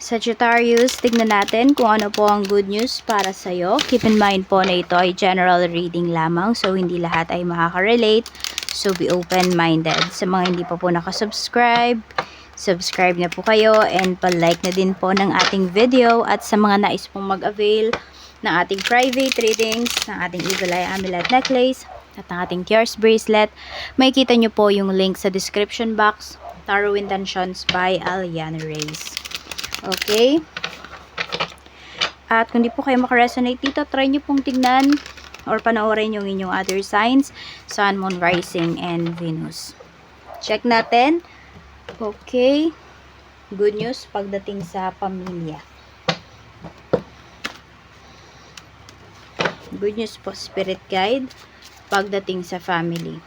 Sagittarius, tignan natin kung ano po ang good news para sa'yo. Keep in mind po na ito ay general reading lamang, so hindi lahat ay makaka-relate. So be open-minded. Sa mga hindi pa po nakasubscribe, subscribe na po kayo and pa-like na din po ng ating video at sa mga nais pong mag-avail ng ating private readings, ng ating Evil Eye Amulet Necklace, at ng ating Tears Bracelet, may kita nyo po yung link sa description box, Tarot Intentions by Aliana Reyes. Okay? At kung di po kayo makaresonate dito, try nyo pong tignan or panoorin yung inyong other signs, Sun, Moon, Rising, and Venus. Check natin. Okay. Good news pagdating sa pamilya. Good news po, Spirit Guide, pagdating sa family.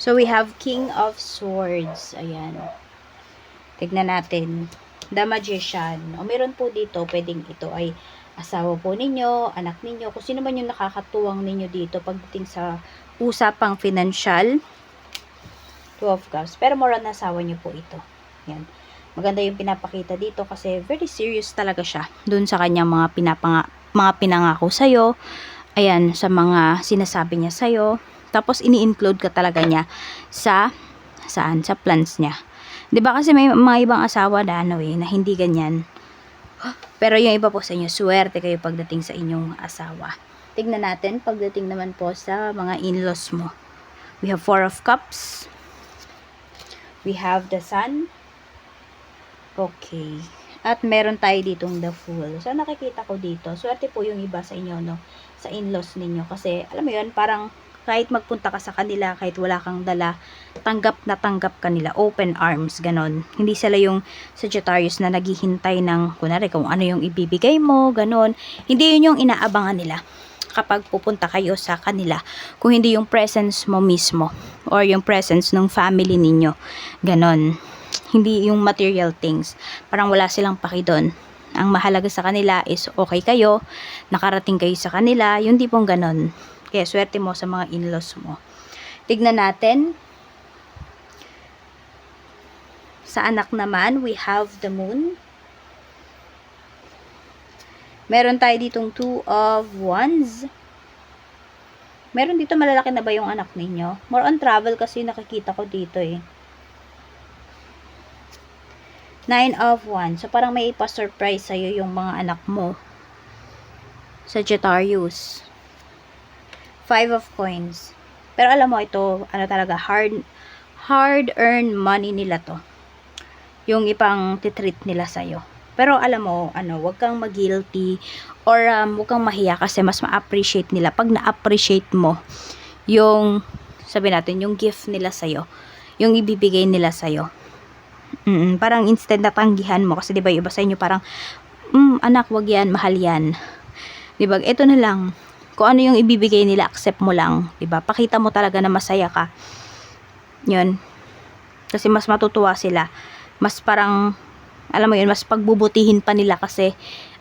So, we have King of Swords. Ayan. Tignan natin. The Magician. O, meron po dito, pwedeng ito ay asawa po ninyo, anak ninyo, kung sino man yung nakakatuwang ninyo dito pagdating sa usapang financial. Two of Cups. Pero more on asawa nyo po ito. Yan. Maganda yung pinapakita dito kasi very serious talaga siya dun sa kanyang mga, pinapanga, mga pinangako sa'yo. Ayan, sa mga sinasabi niya sa'yo. Tapos, ini-include ka talaga niya sa, saan? Sa plans niya. 'Di ba kasi may mga ibang asawa na ano eh, na hindi ganyan. Pero yung iba po sa inyo, swerte kayo pagdating sa inyong asawa. Tignan natin pagdating naman po sa mga in-laws mo. We have Four of Cups. We have the Sun. Okay. At meron tayo ditong the Fool. So, nakikita ko dito, swerte po yung iba sa inyo, no? Sa in-laws ninyo. Kasi, alam mo yun, parang kahit magpunta ka sa kanila, kahit wala kang dala, tanggap na tanggap kanila, open arms, ganon. Hindi sila yung Sagittarius na naghihintay ng, kunwari, kung ano yung ibibigay mo, ganon. Hindi yun yung inaabangan nila kapag pupunta kayo sa kanila. Kung hindi yung presence mo mismo, or yung presence ng family ninyo, ganon. Hindi yung material things. Parang wala silang paki doon. Ang mahalaga sa kanila is okay kayo, nakarating kayo sa kanila, yung tipong ganon. Kaya swerte mo sa mga in-laws mo. Tignan natin. Sa anak naman, we have the moon. Meron tayo ditong two of wands. Meron dito malalaki na ba yung anak ninyo? More on travel kasi nakikita ko dito eh. Nine of wands. So parang may ipa-surprise sa'yo yung mga anak mo. Sagittarius. Five of coins. Pero alam mo, ito, ano talaga, hard, hard-earned money nila to. Yung ipang titreat nila sa'yo. Pero alam mo, ano, wag kang mag-guilty or um, wag kang mahiya kasi mas ma-appreciate nila. Pag na-appreciate mo yung, sabi natin, yung gift nila sa'yo. Yung ibibigay nila sa'yo. Mm, parang instead na tanggihan mo kasi 'di ba iba sa inyo parang mm, anak wag yan mahal yan 'di ba ito na lang kung ano yung ibibigay nila, accept mo lang. 'di ba Pakita mo talaga na masaya ka. Yun. Kasi mas matutuwa sila. Mas parang, alam mo yun, mas pagbubutihin pa nila kasi,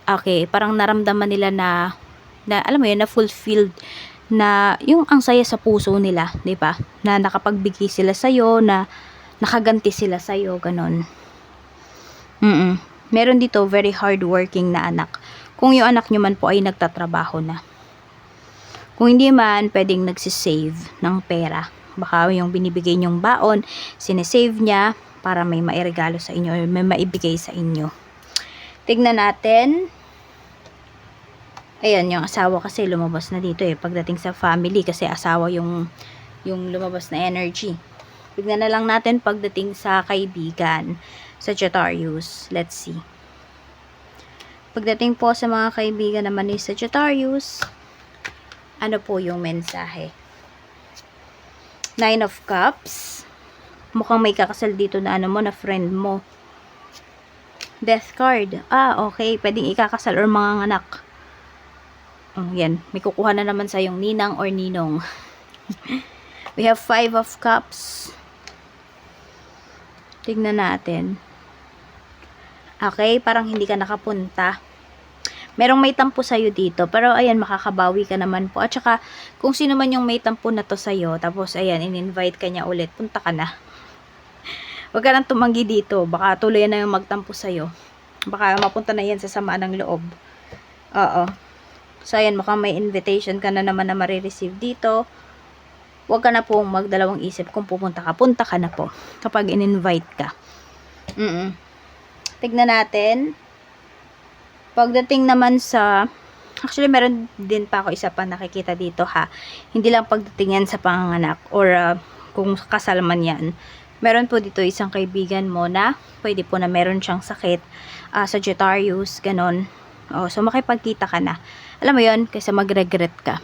okay, parang naramdaman nila na, na alam mo yun, na fulfilled na yung ang saya sa puso nila, 'di ba? Na nakapagbigay sila sa iyo, na nakaganti sila sa iyo, ganon. Mm. Meron dito very hardworking na anak. Kung yung anak nyo man po ay nagtatrabaho na. Kung hindi man, pwedeng nagsisave ng pera. Baka yung binibigay nyong baon, sinesave niya para may mairegalo sa inyo or may maibigay sa inyo. Tignan natin. Ayan, yung asawa kasi lumabas na dito eh. Pagdating sa family kasi asawa yung, yung lumabas na energy. Tignan na lang natin pagdating sa kaibigan. Sagittarius. Let's see. Pagdating po sa mga kaibigan naman ni Sagittarius, ano po yung mensahe? Nine of Cups. Mukhang may kakasal dito na ano mo, na friend mo. Death card. Ah, okay. Pwedeng ikakasal or mga anak. Oh, yan. May kukuha na naman sa yung ninang or ninong. We have five of cups. Tignan natin. Okay, parang hindi ka nakapunta. Merong may tampo sa'yo dito. Pero ayan, makakabawi ka naman po. At saka, kung sino man yung may tampo na to sa'yo, tapos ayan, in-invite ka niya ulit, punta ka na. Huwag ka nang tumanggi dito. Baka tuloy na yung magtampo sa'yo. Baka mapunta na yan sa samaan ng loob. Oo. So, ayan, mukhang may invitation ka na naman na marireceive dito. Huwag ka na pong magdalawang isip kung pupunta ka. Punta ka na po kapag in-invite ka. Mm Tignan natin. Pagdating naman sa Actually, meron din pa ako isa pa nakikita dito ha. Hindi lang pagdating yan sa panganganak or uh, kung kasal man yan. Meron po dito isang kaibigan mo na pwede po na meron siyang sakit, uh, Sagittarius, ganon. Oh, so makipagkita ka na. Alam mo yon kaysa mag-regret ka.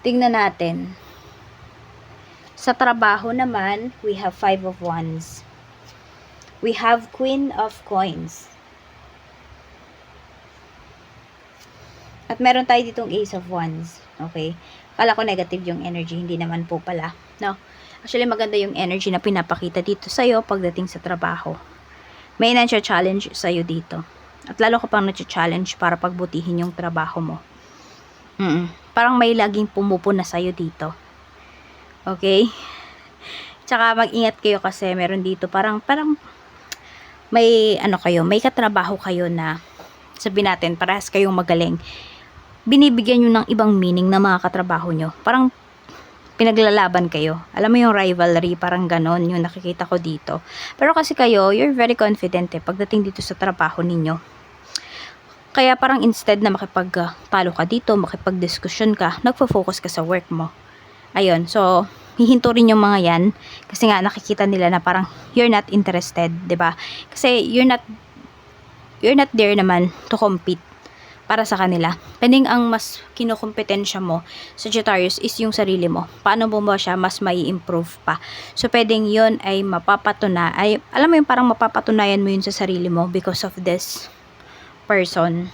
Tingnan natin. Sa trabaho naman, we have five of wands. We have queen of coins. At meron tayo ditong ace of wands. Okay? Kala ko negative yung energy, hindi naman po pala. No? Actually, maganda yung energy na pinapakita dito sa'yo pagdating sa trabaho. May na-challenge sa'yo dito. At lalo ka pang na-challenge para pagbutihin yung trabaho mo. Mm Parang may laging pumupuna sa'yo dito. Okay? Tsaka mag-ingat kayo kasi meron dito parang, parang may ano kayo, may katrabaho kayo na sabihin natin, parehas kayong magaling. Binibigyan nyo ng ibang meaning na mga katrabaho nyo. Parang pinaglalaban kayo. Alam mo yung rivalry, parang ganon yung nakikita ko dito. Pero kasi kayo, you're very confident eh, pagdating dito sa trabaho ninyo. Kaya parang instead na makipagtalo ka dito, makipag-discussion ka, nagfo-focus ka sa work mo. Ayun, so, hihinto rin yung mga yan kasi nga nakikita nila na parang you're not interested, 'di ba? Kasi you're not you're not there naman to compete para sa kanila. Pending ang mas kinukompetensya mo sa Sagittarius is yung sarili mo. Paano mo ba siya mas mai improve pa? So, pwedeng yun ay mapapatuna, ay, alam mo yung parang mapapatunayan mo yun sa sarili mo because of this person.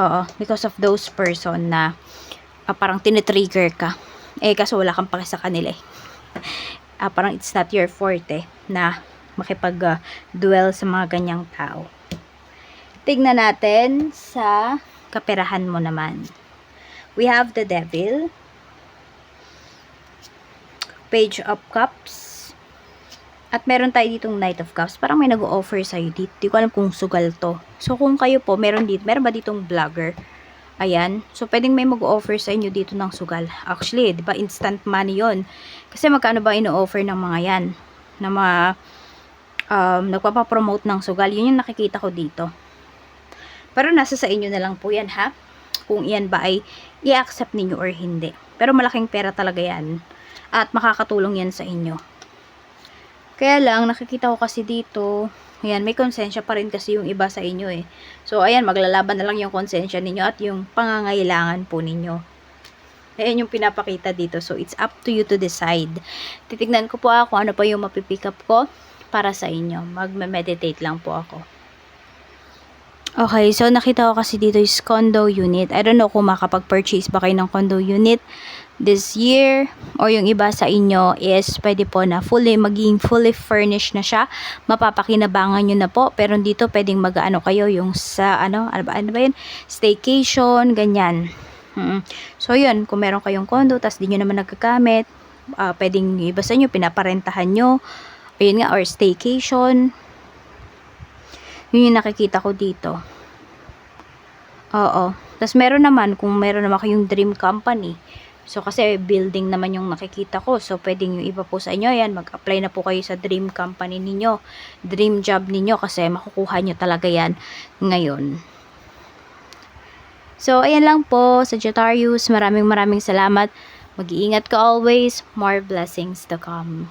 Oo, because of those person na uh, parang tinitrigger ka. Eh, kaso wala kang pake sa kanila eh. Uh, parang it's not your forte na makipag-duel sa mga ganyang tao. Tignan natin sa kaperahan mo naman. We have the devil, page of cups, at meron tayo ditong Knight of Cups. Parang may nag-offer sa'yo dito. Di ko alam kung sugal to. So, kung kayo po, meron dito. Meron ba ditong vlogger? Ayan. So, pwedeng may mag-offer sa inyo dito ng sugal. Actually, di ba, instant money yon Kasi magkano ba ino-offer ng mga yan? Na mga um, nagpapapromote ng sugal. Yun yung nakikita ko dito. Pero nasa sa inyo na lang po yan, ha? Kung iyan ba ay i-accept ninyo or hindi. Pero malaking pera talaga yan. At makakatulong yan sa inyo. Kaya lang, nakikita ko kasi dito, ayan, may konsensya pa rin kasi yung iba sa inyo eh. So, ayan, maglalaban na lang yung konsensya ninyo at yung pangangailangan po ninyo. Ayan yung pinapakita dito. So, it's up to you to decide. Titignan ko po ako ano pa yung mapipick up ko para sa inyo. Magme-meditate lang po ako. Okay, so nakita ko kasi dito is condo unit. I don't know kung makapag-purchase ba kayo ng condo unit this year or yung iba sa inyo is pwede po na fully maging fully furnished na siya. Mapapakinabangan nyo na po pero dito pwedeng mag-ano kayo yung sa ano ano ba, ano ba yun? Staycation ganyan. Hmm. so yun kung meron kayong condo tas di nyo naman nagagamit uh, pwedeng iba sa inyo pinaparentahan nyo. Ayun nga or staycation yun yung nakikita ko dito oo tas meron naman kung meron naman kayong dream company So, kasi building naman yung nakikita ko. So, pwedeng yung iba po sa inyo, yan, mag-apply na po kayo sa dream company ninyo. Dream job ninyo kasi makukuha nyo talaga yan ngayon. So, ayan lang po, Sagittarius. Maraming maraming salamat. Mag-iingat ka always. More blessings to come.